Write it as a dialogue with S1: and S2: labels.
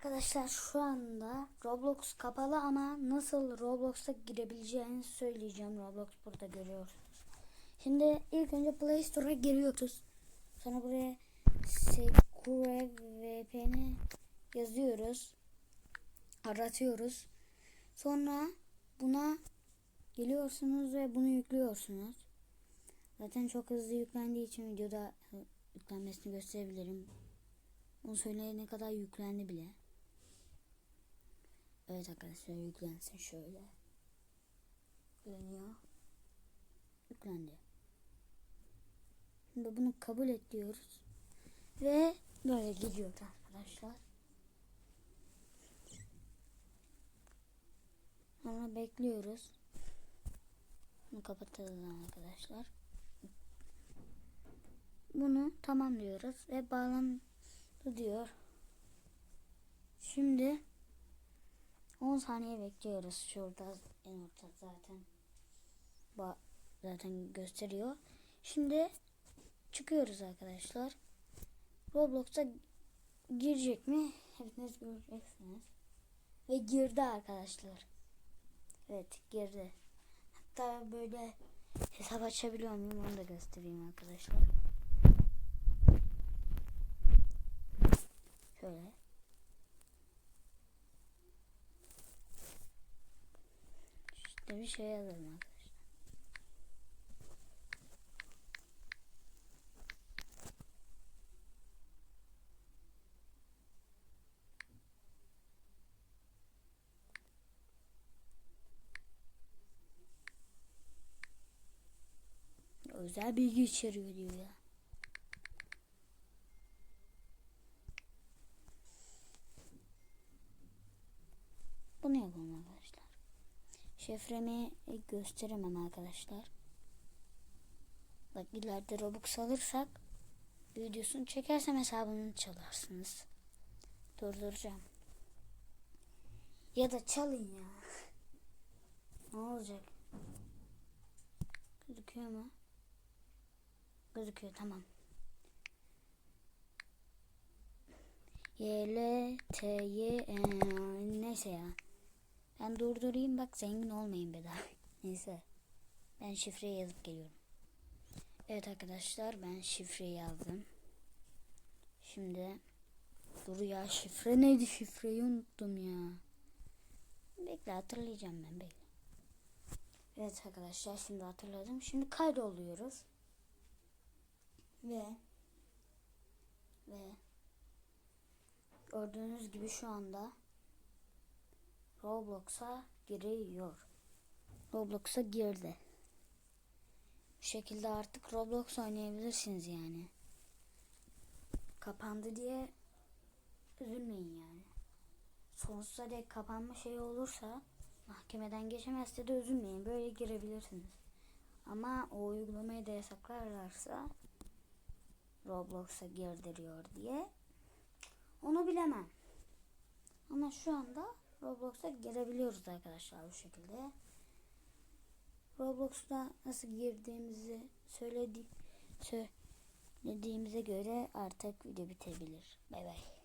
S1: Arkadaşlar şu anda Roblox kapalı ama nasıl Roblox'a girebileceğini söyleyeceğim. Roblox burada görüyorsunuz. Şimdi ilk önce Play Store'a giriyoruz. Sonra buraya Secure VPN'i yazıyoruz. Aratıyoruz. Sonra buna geliyorsunuz ve bunu yüklüyorsunuz. Zaten çok hızlı yüklendiği için videoda yüklenmesini gösterebilirim. Onu söyleyene kadar yüklendi bile. Evet arkadaşlar yüklensin şöyle. Yükleniyor. Yüklendi. Şimdi bunu kabul et diyoruz. Ve böyle gidiyor arkadaşlar. Sonra bekliyoruz. Bunu kapatalım arkadaşlar. Bunu tamam diyoruz ve bağlan diyor. Şimdi 10 saniye bekliyoruz. Şurada en orta zaten ba zaten gösteriyor. Şimdi çıkıyoruz arkadaşlar. Roblox'a girecek mi? Hepiniz göreceksiniz. Ve girdi arkadaşlar. Evet girdi. Hatta böyle hesap açabiliyor muyum onu da göstereyim arkadaşlar. Şöyle. Bir şey yazalım arkadaşlar. Özel bilgi içeriyor diyor ya. Bunu yapalım. Şifremi gösteremem arkadaşlar. Bak ileride Robux alırsak videosunu çekersem hesabını çalarsınız. Durduracağım. Ya da çalın ya. ne olacak? Gözüküyor mu? Gözüküyor tamam. Y, L, T, Y, e, neyse ya. Ben durdurayım bak zengin olmayayım be daha. Neyse. Ben şifreyi yazıp geliyorum. Evet arkadaşlar ben şifreyi yazdım. Şimdi dur ya şifre neydi şifreyi unuttum ya. Bekle hatırlayacağım ben bekle. Evet arkadaşlar şimdi hatırladım. Şimdi kaydoluyoruz. Ve ve gördüğünüz gibi şu anda Roblox'a giriyor. Roblox'a girdi. Bu şekilde artık Roblox oynayabilirsiniz yani. Kapandı diye üzülmeyin yani. Sonsuza dek kapanma şey olursa mahkemeden geçemezse de üzülmeyin. Böyle girebilirsiniz. Ama o uygulamayı da yasaklarlarsa Roblox'a girdiriyor diye onu bilemem. Ama şu anda Roblox'a girebiliyoruz arkadaşlar bu şekilde. Roblox'ta nasıl girdiğimizi söyledi söylediğimize göre artık video bitebilir. Bay bay.